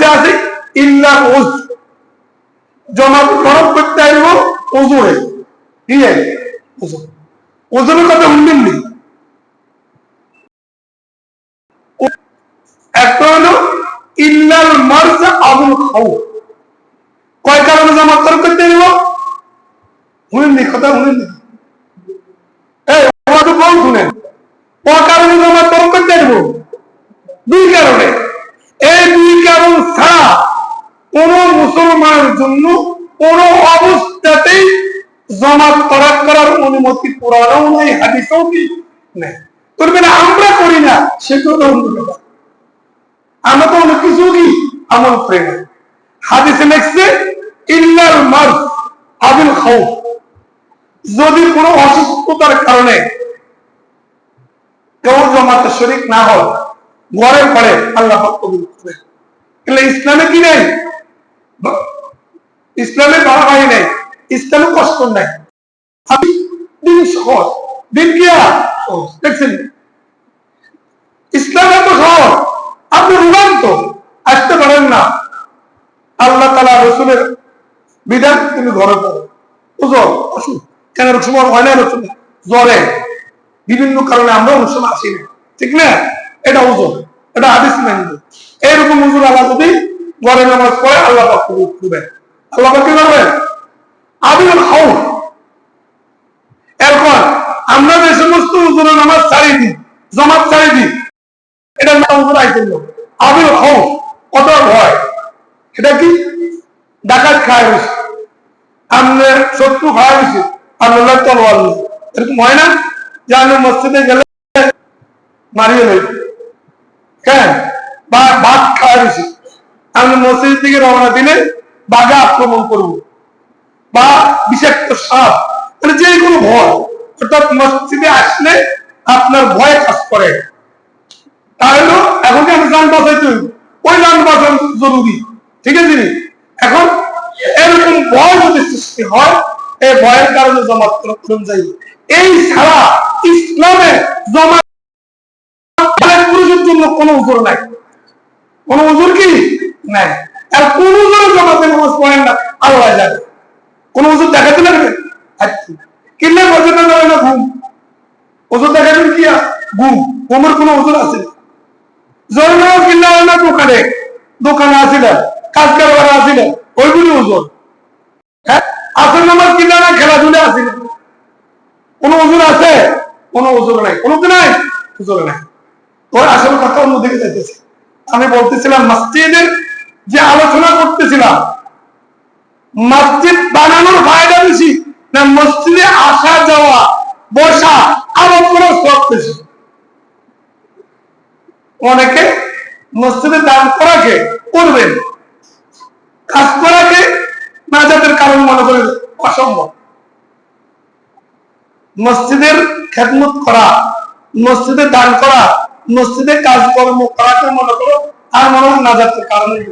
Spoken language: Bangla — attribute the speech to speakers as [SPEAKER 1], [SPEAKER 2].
[SPEAKER 1] হাদিসে আছে, ইল্লা উজ। জমা তরফ করতে আইব ওজোরে কি ওজন ওজনের কথা শুনবেন নি? একটা হলো, ইল্লাল মার্জ আবুল খাউ কয় কারণে জমা তরফ করতে আইব শুনেন নি, কথা শুনেন নি। এই বল শুনেন। কারণে জমা করতে দুই কারণে এই দুই কারণ ছাড়া কোন মুসলমানের জন্য কোন অবস্থাতেই জমাত তরাক করার অনুমতি পুরাণও নাই, হাদিসও কি নেই। করবেন আমরা করি না ব্যাপার। আমরা তো অনেক কিছু কি? আমল করি না। হাদিসে লিখছে ইল্লাল মার আবিল খাউফ। যদি কোনো অসুস্থতার কারণে কেউ জমাতে শরিক না হয় ঘরে ঘরে আল্লাহ কবুল করবে ইসলামে কি নেই? ইসলামে বাড়াবাড়ি নেই, ইসলামে কষ্ট নেই। দিন সহজ দিন সহজ। দেখছেন? ইসলাম এত সহজ, আপনি আসতে পারেন না। আল্লাহ তালা রসুলের বিধান তুমি ঘরে বুঝো? আসুন। কেন হয় না জ্বরে। বিভিন্ন কারণে আমরা সময় আসি না। ঠিক না? এটা ওজন, এটা হাদিস মানবে। এইরকম হুজুর আল্লাহ যদি ঘরে নামাজ পড়ে, আল্লাহ করবেন। ডাকাত খায় হয়েছে আপনি শত্রু খাওয়া হয়েছে আল্লাহ তলোয়ার। এরকম হয় না? যে আমি মসজিদে গেলে মারিয়ে নেই হ্যাঁ বা বাঘ খাওয়া হয়েছে আমি মসজিদ থেকে রওনা দিলে বাঘে আক্রমণ করব। বা বিষাক্ত সাপ মানে যে কোনো ভয়। অর্থাৎ মসজিদে আসলে আপনার ভয় কাজ করে। তাহলে এখন যান ওই যান বাঁচানো জরুরি। ঠিক আছে? এখন এরকম ভয় যদি সৃষ্টি হয় এই ভয়ের কারণে যাই। এই ছাড়া ইসলামে জমা পুরুষের জন্য কোনো উজোর নাই। কোন উজুর কি? নাই। আর কোন পড়েন না আল্লাহ যাবে। কোন উজুর দেখাতে লাগবে আচ্ছা। কিনলে বলতে না যাবে না, ঘুম। ওজুর দেখাবেন কি ঘুম। ঘুমের কোন উজুর আছে? না কিনলে হয় না দোকানে। দোকানে আসিলেন কাজ কারবার আসিলেন ওইগুলি ওজন হ্যাঁ? আসল নামাজ কিনলে না, খেলাধুলা আসিলেন কোন ওজন আছে? কোন ওজন নাই। কোনো কি নাই? ওজন নাই। ওর আসল কথা অন্যদিকে যাইতেছে। আমি বলতেছিলাম, মসজিদের যে আলোচনা করতেছিলাম মসজিদ বানানোর ফায়দা বেশি না মসজিদে আসা যাওয়া, বসা আরও কোনো সব বেশি? অনেকে মসজিদে দান করাকে করবেন, কাজ করাকে নাজাতের কারণ মনে করেন অসম্ভব। মসজিদের খেদমত করা, মসজিদে দান করা, মসজিদে কাজকর্ম করাকে মনে করো আর মনে হয় না নাজাতের কারণে